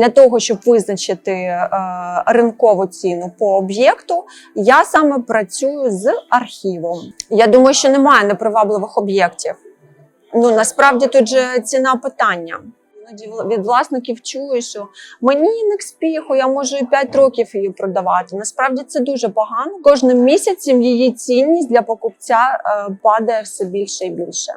Для того, щоб визначити е, ринкову ціну по об'єкту, я саме працюю з архівом. Я думаю, що немає непривабливих об'єктів. Ну насправді тут же ціна питання. Від власників чую, що мені не к спіху, я можу і 5 років її продавати. Насправді це дуже погано. Кожним місяцем її цінність для покупця е, падає все більше і більше.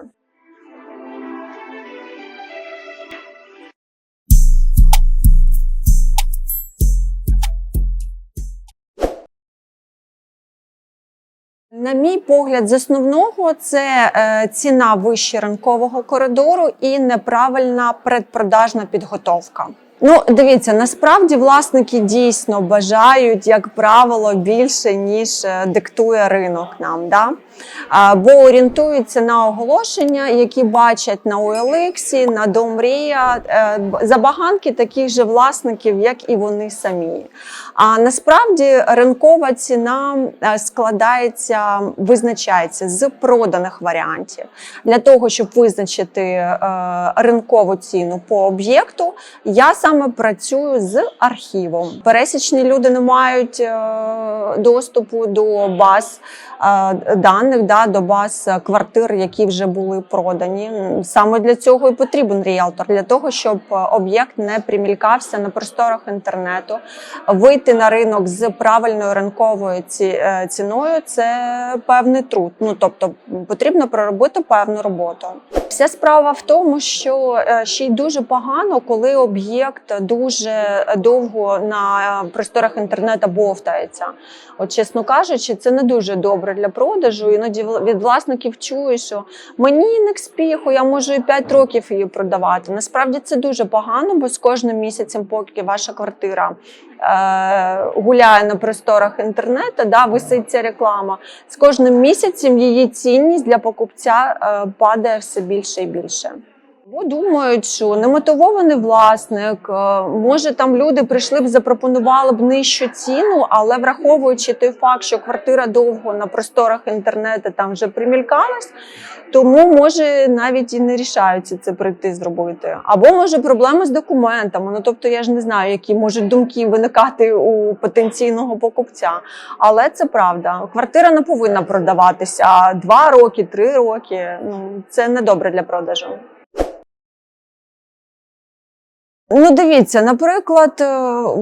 На мій погляд, з основного це е, ціна вище ринкового коридору і неправильна предпродажна підготовка. Ну, дивіться, насправді власники дійсно бажають, як правило, більше ніж е, диктує ринок нам. Да? Бо орієнтуються на оголошення, які бачать на OLX, на Домрія, е, забаганки таких же власників, як і вони самі. А насправді ринкова ціна е, складається, визначається з проданих варіантів. Для того, щоб визначити ринкову ціну по об'єкту, я саме працюю з архівом. Пересічні люди не мають е, доступу до баз даних, да, до баз е, квартир, які вже були продані. Саме для цього і потрібен ріелтор, для того, щоб е, об'єкт не примількався на просторах інтернету. Вийти на ринок з правильною ринковою е, ціною це певний труд. Ну тобто потрібно проробити певну роботу. Вся справа в тому, що е, ще й дуже погано, коли об'єкт дуже довго на просторах інтернету бовтається. От, чесно кажучи, це не дуже добре для продажу. Іноді від власників чую, що мені не к спіху, я можу і 5 років її продавати. Насправді це дуже погано, бо з кожним місяцем, поки ваша квартира е, гуляє на просторах інтернету, да, висить ця реклама. З кожним місяцем її цінність для покупця е, падає все більше і більше. Бо думають, що немотивований власник, е, може там люди прийшли б, запропонували б нижчу ціну, але враховуючи той факт, що квартира довго на просторах інтернету там вже примількалась, тому може навіть і не рішаються це прийти зробити. Або може проблеми з документами. Ну тобто я ж не знаю, які можуть думки виникати у потенційного покупця. Але це правда. Квартира не повинна продаватися два роки, три роки. Ну це не добре для продажу. Ну, дивіться, наприклад, е,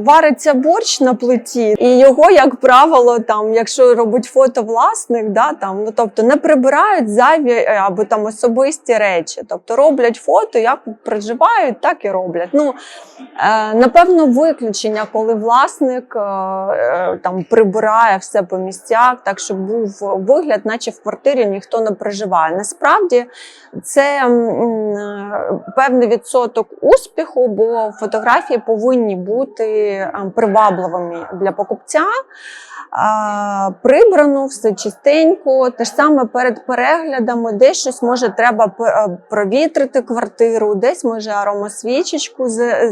вариться борщ на плиті, і його, як правило, там, якщо робить фото власник, да, там, ну, тобто не прибирають зайві е, або там особисті речі. Тобто роблять фото, як проживають, так і роблять. Ну, е, напевно, виключення, коли власник е, е, там прибирає все по місцях, так щоб був вигляд, наче в квартирі ніхто не проживає. Насправді це м, е, певний відсоток успіху, бо фотографії повинні бути е, привабливими для покупця. Прибрано, все чистенько. Те ж саме перед переглядами, десь щось може треба е, провітрити квартиру, десь може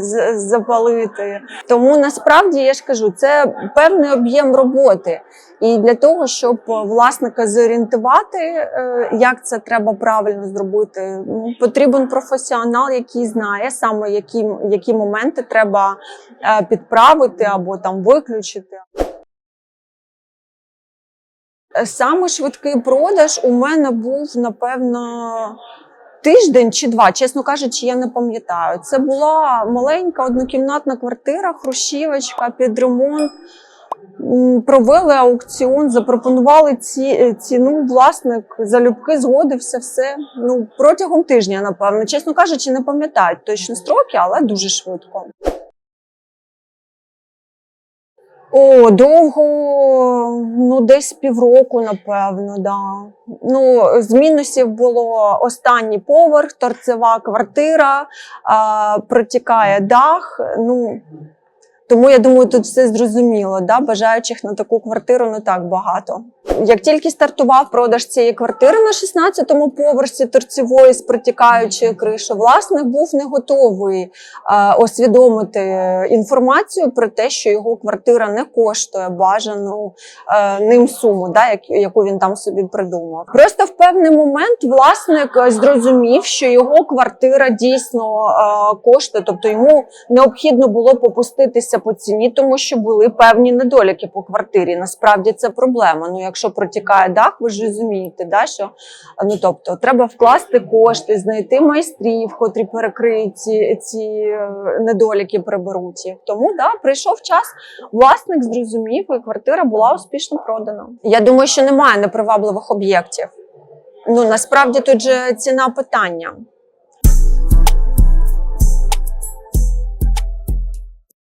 з- запалити. Тому насправді я ж кажу, це певний об'єм роботи. І для того, щоб власника зорієнтувати, е, як це треба правильно зробити, ну, потрібен професіонал, який знає саме які, які моменти треба е, підправити або там виключити. Саме швидкий продаж у мене був, напевно, тиждень чи два, чесно кажучи, я не пам'ятаю. Це була маленька однокімнатна квартира, хрущівочка під ремонт. Провели аукціон, запропонували ці, е, ціну. Власник залюбки згодився все. Ну протягом тижня, напевно. Чесно кажучи, не пам'ятаю точно строки, але дуже швидко. О, довго, ну десь півроку, напевно, да. Ну, з мінусів було останній поверх, торцева квартира, а, протікає дах. Ну, Тому я думаю, тут все зрозуміло. Да? Бажаючих на таку квартиру не так багато. Як тільки стартував продаж цієї квартири на 16-му поверсі торцевої з протікаючою кришою, власник був не готовий е, освідомити інформацію про те, що його квартира не коштує бажану е, ним суму, да, як, яку він там собі придумав. Просто в певний момент власник зрозумів, що його квартира дійсно е, коштує, тобто йому необхідно було попуститися по ціні, тому що були певні недоліки по квартирі. Насправді це проблема. Ну, якщо протікає дах, ви ж розумієте, да, що ну тобто треба вкласти кошти, знайти майстрів, котрі перекриють ці, ці е, недоліки, приберуть їх. Тому да, прийшов час, власник зрозумів, і квартира була успішно продана. Я думаю, що немає непривабливих об'єктів. Ну насправді тут же ціна питання.